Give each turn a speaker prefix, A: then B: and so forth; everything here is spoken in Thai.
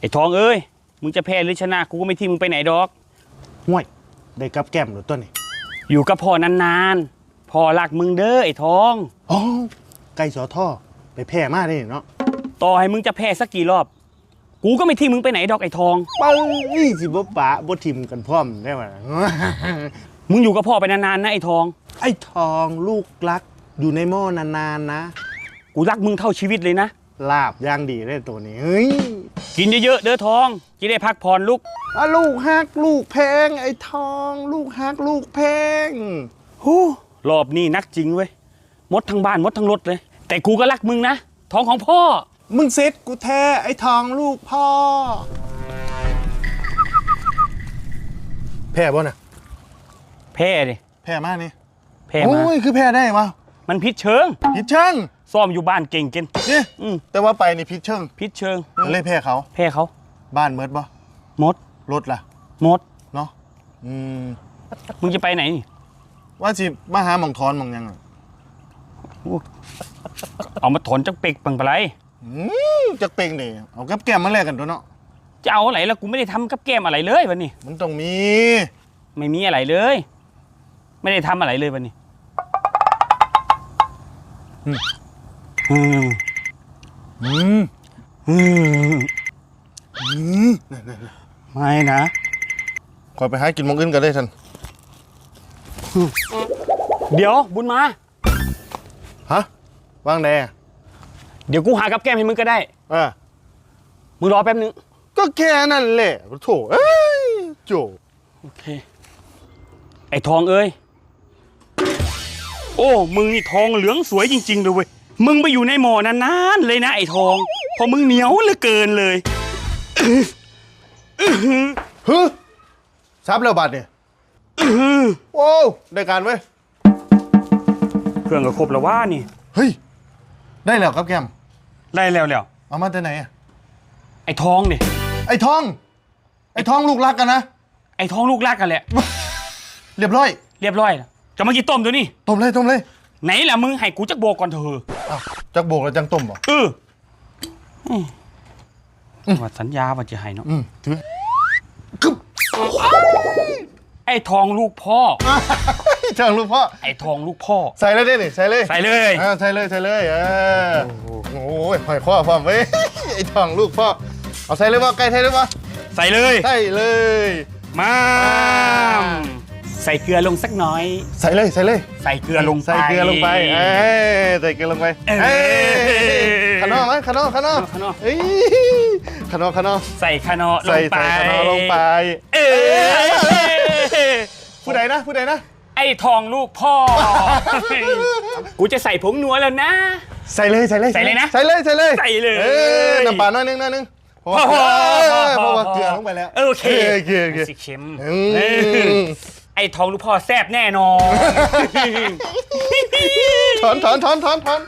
A: ไอ้ทองเอ้ย มึงจะแพ้หรือชนะกูก็ไม่ทิ้งมึงไปไหนดอก
B: ห่วย ได้กับแก้มหรือตัวนี้
A: อยู่กับพ่อนานๆ พ่อรักมึงเด้อไอ้ทอง
B: อ๋อไก่สอท่อไปแพร่มาได้เนาะ
A: ต่อให้มึงจะแพ้สักกี่รอบ กูก็ไม่ทิ้งมึงไปไหนดอกไอ้ทอง
B: เป้านี่สิบ่ปะบ่ทิมกันพร้อมได้ไหม
A: มึงอยู่กับพ่อไปนานๆนะไอ้ทอง
B: ไอ้ทองลูกรักอยู่ในหม้อนานๆนะ
A: กูรักมึงเท่าชีวิตเลยนะ
B: ลาบย่างดีได้ตัวนี้ เฮ้ย
A: กินเยอะๆเด้อทองจะได้พักผ่อนลูก
B: อะลูกฮักลูกเพลงไอ้ทอง ลูกฮักลูกเพลง
A: ฮู้รอบนี้นักจริงเว้ยมดทั้งบ้านมดทั้งรถเลย แต่กูก็รักมึงนะทองของพ่อ
B: มึงเซ็ตกูแท้ไอ้ทองลูกพ่อ แพ้บ่น่ะ
A: แพ้ดิ
B: แพ้มากนี่
A: แพ้มา
B: โอ้ยคือแพ้ได้วะ
A: มันพิษเชิง
B: พิชเชิง
A: ซ่อมอยู่บ้านเก่งเกิน
B: นี่
A: อืม
B: แต่ว่าไปนี่พิชเชิง
A: พิษเชิง
B: เลยแพ้เขา
A: แพ้เขา
B: บ้านเมิดบ่
A: มด
B: รถล่ะ
A: มด
B: เนาะอืม
A: มึงจะไปไหนนี่
B: ว่าสิมาหาหมองทอนหมองหยังอะ
A: เอามาถอนจักเป็กปังปะไร
B: อืมจักเป่งนี่เอากับแก้มมาแลกกันตัวเนาะ
A: จะเอาอะไรแล้วกูไม่ได้ทำกับแก้มอะไรเลยวันนี้
B: มันต้องมี
A: ไม่มีอะไรเลย ไม่ได้ทำอะไรเลยวันนี้ อืม
B: อืม
A: อืม
B: อืม
A: ไม่นะ
B: คอยไปหากินมองอื่นกันได้ทัน
A: เดี๋ยวบุญมา
B: ฮะว่างแด
A: เดี๋ยวกูหากับแก้มให้มึงก็ได้
B: อะ
A: มึงรอแป๊บนึง
B: ก็แค่นั้นแหละโถเอ้ยโจ
A: โอเค ไอ้ทองเอ้ย โอ้ มึงนี่ทองเหลืองสวยจริงๆเลยเว้ย มึงไปอยู่ในหมอนานๆเลยนะไอ้ทองเพอมึงเหนียวเหลือเกินเลย
B: ฮึซับแล้วบัตรเนี่ยโอ้วได้การเว้ย
A: เครื่องก็ครบแล้วว่านี่
B: เฮ้ย ได้แล้วครับแกม
A: ได้แล้วแล้ว
B: เอามาแต่ไหนอะ
A: ไอ้ทองเนี่ย
B: ไอ้ทอง ไอ้ทองลูกรักกันนะ
A: ไอ้ทองลูกรักกันแหละ
B: เรียบร้อย
A: เรียบร้อยแล้วจะมากี่ต้มตัวนี้
B: ต้มเลยต้มเลย
A: ไหนล่ะมึงให้กูจักโบกก่อนเถอะ
B: อ้าว จักโบกแล้วจังต้มเหรอ
A: เอออืมว่าสัญญาว่าจะให้เนาะ
B: อืมถือคึบ
A: ไอ้ทองลูกพ่อ
B: จังลูกพ่อ
A: ไอ้ทองลูกพ่อ
B: ใส่เลยได้นี่ใส่เลย
A: ใส่เลย
B: อ่าใส่เลยใส่เลยเออโอ้ยหอยข้อพร้อมเว้ยไอ้ทองลูกพ่อ เอาใส่เลยว่าไก่ไทยเลยว่า
A: ใส่เลย
B: ใส่เลย
A: มาใส่เกลือลงสักหน่อย
B: ใส่เลยใส่เลย
A: ใส่เกลือลงไป
B: ใส่เกลือลงไปเอ้ยใส่เกลือลงไป
A: เอ้ย
B: เอ้ยขนอไหมขนอขนอ
A: ขนอ
B: เอ้ยขนอขนอ
A: ใส่คานอล
B: ใส่
A: งไป
B: ใส่ขนอลงไป
A: เอ้ย
B: ผู้ใดนะผู้ใดนะ
A: ไอ้ทองลูกพ่อ กูจะใส่ผงนัวแล้วนะ
B: ใส่เลยใส่เลย
A: ใส่เลยนะ
B: ใส่เลยใส่เลย
A: ใส่เลย
B: ออน้ำปลาหน่อยนึงหน่อยนึง เพราะว่า
A: พอพอ
B: เพราะว่าเกลือลงไปแล้ว
A: เออโอเค
B: โอเคโอเค
A: สิเค็ม
B: อืม
A: เออไอ้ทองลูกพ่อแซบแน่นอน
B: ถอนถอนถอนถอนถอน